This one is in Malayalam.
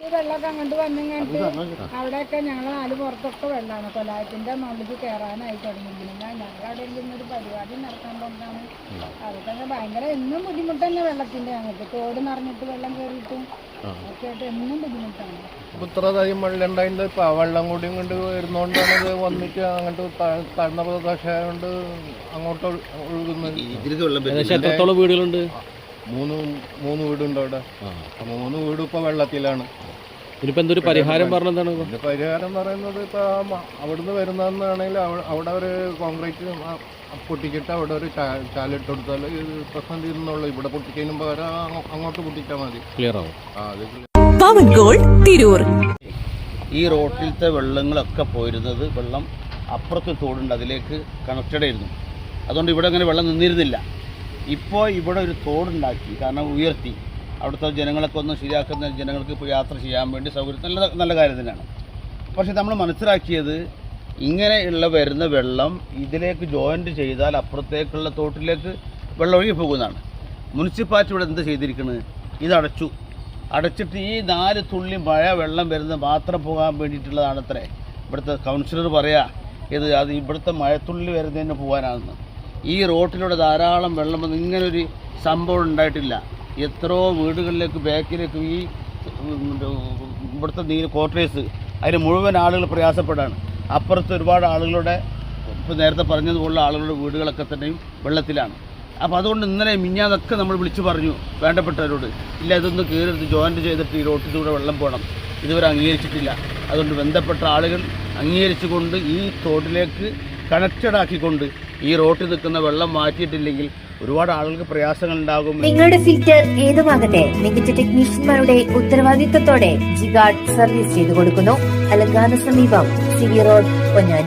ഈ വെള്ളമൊക്കെ അങ്ങോട്ട് വന്നിങ്ങോട്ട് അവിടെയൊക്കെ ഞങ്ങൾ നാല് പുറത്തൊക്കെ വെള്ളമാണ്. കൊലായത്തിന്റെ മുകളിലേക്ക് കയറാനായി തുടങ്ങിയിരിക്കുന്നത് ഞങ്ങൾ അവിടെ ഒരു പരിപാടി നടത്താൻ പോകുന്നതാണ് അതൊക്കെ ഭയങ്കര എന്നും ബുദ്ധിമുട്ട് തന്നെ വെള്ളത്തിന്റെ ഞങ്ങൾക്ക് തോട് നിറഞ്ഞിട്ട് വെള്ളം കയറിയിട്ടും ഒക്കെ ആയിട്ട് എന്നും ബുദ്ധിമുട്ടാണ്. ഇപ്പൊ ഇത്ര അധികം വെള്ളം ഉണ്ടായിട്ട് ഇപ്പൊ വെള്ളം കൂടി കൊണ്ട് വരുന്നോണ്ടാണ് ഇത് വന്നിട്ട് അങ്ങോട്ട് താഴ്ന്ന താഴ്ന്ന പ്രദേശമായതുകൊണ്ട് അങ്ങോട്ട് ഒഴു- ഒഴുകുന്നത് എത്രത്തോളം വീടുകളുണ്ട്? മൂന്ന് മൂന്ന് വീടുണ്ട് അവിടെ. മൂന്ന് വീടും ഇപ്പൊ വെള്ളത്തിലാണ്. ഇതിനിപ്പോ എന്തൊരു പരിഹാരം പറഞ്ഞതാണ് പരിഹാരം പറയുന്നത് ഇപ്പൊ അവിടുന്ന് വരുന്നതെന്നാണെങ്കിൽ അവിടെ ഒരു കോൺക്രീറ്റ് പൊട്ടിക്കിട്ട് പൊട്ടിച്ചിട്ട് അവിടെ ഒരു ചാലിട്ട് കൊടുത്താൽ പ്രശ്നം തീരുന്നുള്ളൂ. ഇവിടെ പൊട്ടിക്കുന്നതിന് പകരം അങ്ങോട്ട് പൊട്ടിച്ചാൽ മതി. ക്ലിയർ ആവും. ആ അത് പവൻ ഗോൾഡ് തിരൂർ. ഈ റോട്ടിലത്തെ വെള്ളങ്ങളൊക്കെ പോയിരുന്നത് വെള്ളം അപ്പുറത്ത് തോടുണ്ട് അതിലേക്ക് കണക്റ്റഡ് ആയിരുന്നു. അതുകൊണ്ട് ഇവിടെ അങ്ങനെ വെള്ളം നിന്നിരുന്നില്ല. ഇപ്പോൾ ഇവിടെ ഒരു തോടുണ്ടാക്കി കാരണം ഉയർത്തി. അവിടുത്തെ ജനങ്ങളൊക്കെ ഒന്ന് ശരിയാക്കുന്ന ജനങ്ങൾക്ക് ഇപ്പോൾ യാത്ര ചെയ്യാൻ വേണ്ടി സൗകര്യം നല്ല നല്ല കാര്യം തന്നെയാണ്. പക്ഷേ നമ്മൾ മനസ്സിലാക്കിയത് ഇങ്ങനെയുള്ള വരുന്ന വെള്ളം ഇതിലേക്ക് ജോയിന്റ് ചെയ്താൽ അപ്പുറത്തേക്കുള്ള തോട്ടിലേക്ക് വെള്ളം ഒഴുകി പോകുന്നതാണ്. മുനിസിപ്പാലിറ്റി ഇവിടെ എന്ത് ചെയ്തിരിക്കുന്നത് ഇതടച്ചു അടച്ചിട്ട് ഈ നാല് തുള്ളി മഴ വെള്ളം വരുന്നത് മാത്രം പോകാൻ വേണ്ടിയിട്ടുള്ളതാണ് അത്രേ ഇവിടുത്തെ കൗൺസിലർ പറയാ ഇത് അത് ഇവിടുത്തെ മഴത്തുള്ളി വരുന്നതിന് പോകാനാണെന്ന്. ഈ റോട്ടിലൂടെ ധാരാളം വെള്ളം വന്ന് ഇങ്ങനൊരു സംഭവം ഉണ്ടായിട്ടില്ല. എത്രയോ വീടുകളിലേക്ക് ബാക്കിലേക്ക് ഈ ഇവിടുത്തെ നീ ക്വാർട്ടേഴ്സ് അതിന് മുഴുവൻ ആളുകൾ പ്രയാസപ്പെടാണ്. അപ്പുറത്ത് ഒരുപാട് ആളുകളുടെ ഇപ്പോൾ നേരത്തെ പറഞ്ഞതുപോലുള്ള ആളുകളുടെ വീടുകളൊക്കെ തന്നെയും വെള്ളത്തിലാണ്. അപ്പോൾ അതുകൊണ്ട് ഇന്നലെ മിഞ്ഞാതൊക്കെ നമ്മൾ വിളിച്ചു പറഞ്ഞു വേണ്ടപ്പെട്ടവരോട് ഇല്ല ഇതൊന്ന് കയറി ജോയിന്റ് ചെയ്തിട്ട് ഈ റോട്ടിലൂടെ വെള്ളം പോകണം. ഇതുവരെ അംഗീകരിച്ചിട്ടില്ല. അതുകൊണ്ട് ബന്ധപ്പെട്ട ആളുകൾ അംഗീകരിച്ചുകൊണ്ട് ഈ തോട്ടിലേക്ക് കണക്റ്റഡ് ആക്കിക്കൊണ്ട് ഈ റോട്ടിൽ നിൽക്കുന്ന വെള്ളം മാറ്റിയിട്ടില്ലെങ്കിൽ ഒരുപാട് ആളുകൾക്ക് പ്രയാസങ്ങൾ ഉണ്ടാകും നിങ്ങളുടെ ഫിൽറ്റർ ഏതുമാകട്ടെ മികച്ച ടെക്നീഷ്യന്മാരുടെ ഉത്തരവാദിത്തത്തോടെ ജിഗാർഡ് സർവീസ് ചെയ്തു കൊടുക്കുന്നു അലങ്കാന സമീപം സിവി റോഡ് പൊന്നാനി.